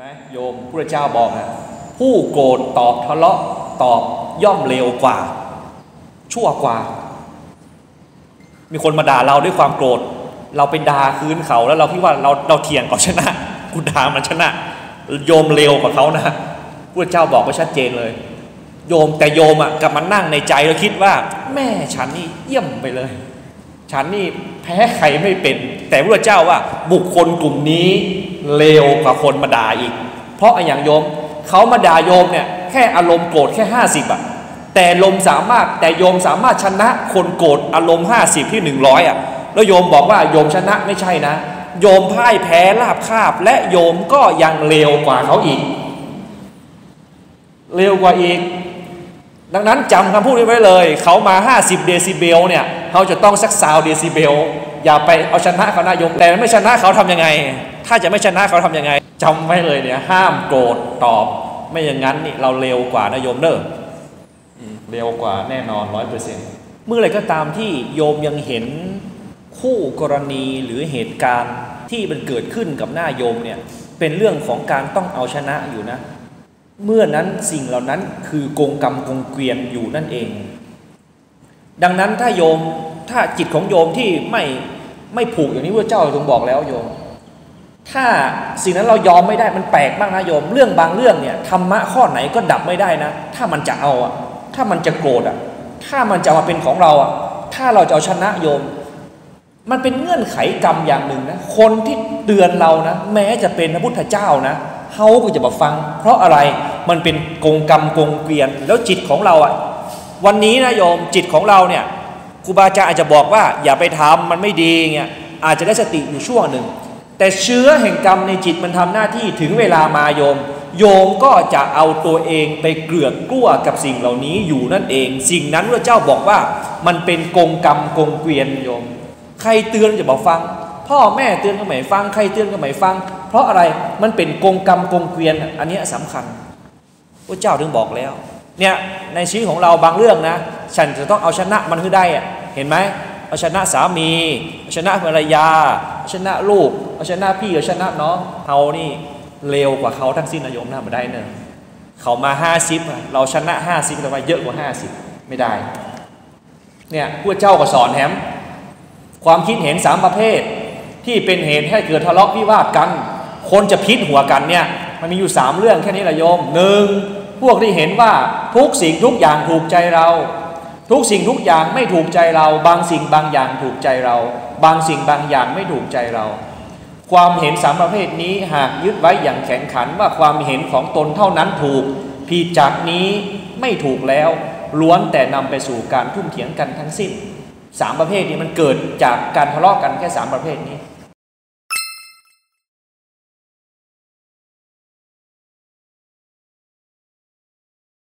ไหมโยมพระเจ้าบอกนะผู้โกรธตอบทะเลาะตอบย่อมเร็วกว่า ชั่วกว่า มีคนมาด่าเราด้วยความโกรธ เราไปด่าคืนเขาแล้วเราคิดว่าเราเราเถียงเขาชนะกูด่ามันชนะ โยมเร็วกว่าเขานะพระเจ้าบอกไว้ชัดเจนเลย โยมแต่โยมอะกลับมานั่งในใจแล้วคิดว่า แม่ฉันนี่เยี่ยมไปเลย ฉันนี่ พ้ใครไม่เป็น แต่พระเจ้าว่าบุคคลกลุ่มนี้เลวกว่าคนมาด่าอีก เพราะอย่างโยมเขามาด่าโยมเนี่ยแค่อารมณ์โกรธแค่ห้าสิบอะแต่ลมสามารถแต่โยมสามารถชนะคนโกรธอารมณ์ห้าสิบที่หนึ่งร้อยอะแล้วโยมบอกว่าโยมชนะไม่ใช่นะ โยมพ่ายแพ้ลาบคาบ และโยมก็ยังเลวกว่าเขาอีก เลวกว่าอีก ดังนั้นจำคำพูดนี้ไว้เลย เขามา 50 เดซิเบลเนี่ยเขาจะต้องสักซาวเดซิเบลอย่าไปเอาชนะเขานะโยมแต่ไม่ชนะเขาทำยังไง ถ้าจะไม่ชนะเขาทำยังไงจำไว้เลยเนี่ยห้ามโกรธตอบ ไม่อย่างนั้นนี่เราเร็วกว่านะโยมเด้อเร็วกว่าแน่นอนร้อยเปอร์เซ็นต์เมื่อไรก็ตามที่โยมยังเห็นคู่กรณีหรือเหตุการณ์ที่มันเกิดขึ้นกับหน้าโยมเนี่ยเป็นเรื่องของการต้องเอาชนะอยู่นะ เมื่อนั้นสิ่งเหล่านั้นคือกงกรรมกงเกวียนอยู่นั่นเอง ดังนั้นถ้าโยมถ้าจิตของโยมที่ไม่ไม่ผูกอย่างนี้พระเจ้าทรงบอกแล้วโยม ถ้าสิ่งนั้นเรายอมไม่ได้มันแปลกมากนะโยม เรื่องบางเรื่องเนี่ยธรรมะข้อไหนก็ดับไม่ได้นะ ถ้ามันจะเอาอะถ้ามันจะโกรธอะถ้ามันจะมาเป็นของเราอะถ้าเราจะเอาชนะโยม มันเป็นเงื่อนไขกรรมอย่างหนึ่งนะ คนที่เตือนเรานะ แม้จะเป็นพระพุทธเจ้านะเขาก็จะมาฟัง เพราะอะไร มันเป็นกงกรรมกงเกวียน แล้วจิตของเราอะวันนี้นะโยมจิตของเราเนี่ยครูบาอาจารย์อาจจะบอกว่า อย่าไปทำมันไม่ดีเงี้ยอาจจะได้สติอยู่ช่วงหนึ่ง แต่เชื้อแห่งกรรมในจิตมันทำหน้าที่ถึงเวลามาโยม โยมก็จะเอาตัวเองไปเกลือกกลั้วกับสิ่งเหล่านี้อยู่นั่นเอง สิ่งนั้นพระเจ้าบอกว่ามันเป็นกงกรรมกงเกวียนโยม ใครเตือนจะบอกฟัง พ่อแม่เตือนก็ไม่ฟังใครเตือนก็ไม่ฟัง เพราะอะไรมันเป็นกงกรรมกงเกวียนอันนี้สำคัญ พระเจ้าถึงบอกแล้วเนี่ยในชีวิตของเราบางเรื่องนะ ฉันจะต้องเอาชนะมันให้ได้อะเห็นไหมเอาชนะสามีเอาชนะภรรยาเอาชนะลูกเอาชนะพี่เอาชนะน้องเขานี่เร็วกว่าเขาทั้งสิ้นนายมนะมาได้เนอะเขามาห้าสิบเราชนะห้าสิบแต่ว่าเยอะกว่าห้าสิบไม่ได้เนี่ยพระเจ้าก็สอนแฮมความคิดเห็นสามประเภท ที่เป็นเหตุให้เกิดทะเลาะวิวาทกัน คนจะพิษหัวกันเนี่ยมันมีอยู่สามเรื่องแค่นี้ละโยมหนึ่ง พวกที่เห็นว่าทุกสิ่งทุกอย่างถูกใจเรา ทุกสิ่งทุกอย่างไม่ถูกใจเรา บางสิ่งบางอย่างถูกใจเรา บางสิ่งบางอย่างไม่ถูกใจเรา ความเห็นสามประเภทนี้หากยึดไว้อย่างแข็งขันว่าความเห็นของตนเท่านั้นถูกผิดจากนี้ไม่ถูกแล้ว ล้วนแต่นำไปสู่การทุ่มเถียงกันทั้งสิ้นสามประเภทนี้มันเกิดจากการทะเลาะกันแค่สามประเภทนี้